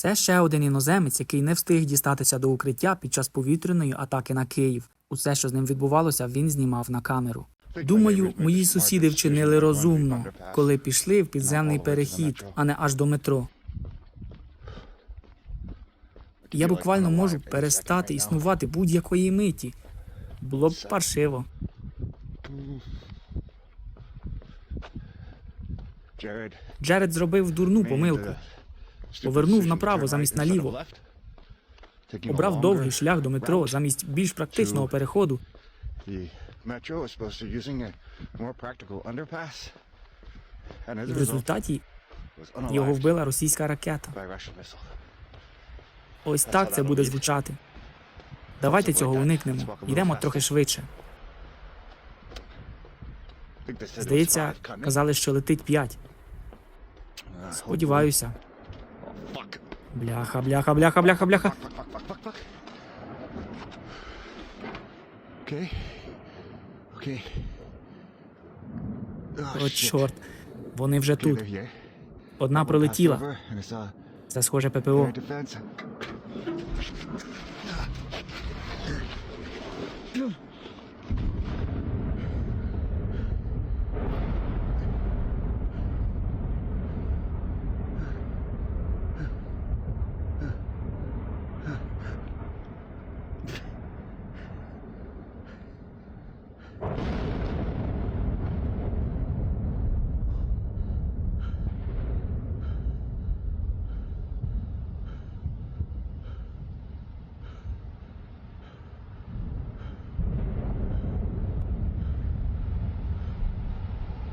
Це ще один іноземець, який не встиг дістатися до укриття під час повітряної атаки на Київ. Усе, що з ним відбувалося, він знімав на камеру. Думаю, мої сусіди вчинили розумно, коли пішли в підземний перехід, а не аж до метро. Я буквально можу перестати існувати будь-якої миті. Було б паршиво. Джеред зробив дурну помилку. Повернув направо замість наліво. Обрав довгий шлях до метро замість більш практичного переходу. В результаті його вбила російська ракета. Ось так це буде звучати. Давайте цього уникнемо. Йдемо трохи швидше. Здається, казали, що летить п'ять. Uh, Сподіваюся. Fuck. Бляха, бляха, бляха, бляха, бляха. Fuck, fuck, fuck, fuck, fuck. Okay. Okay. Oh, О, чорт. Вони вже тут. Одна пролетіла. Це схоже ППО.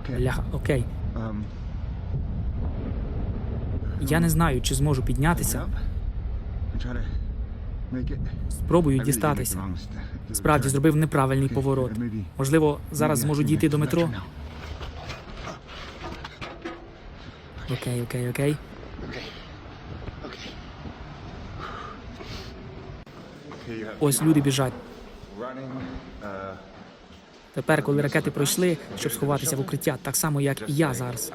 Бляха, окей. Um, Я не знаю, чи зможу піднятися. Спробую дістатися. Справді зробив неправильний поворот. Можливо, зараз зможу дійти до метро. Окей, окей, окей. Ось люди біжать. Тепер, коли ракети пройшли, щоб сховатися в укриття, так само як і я зараз.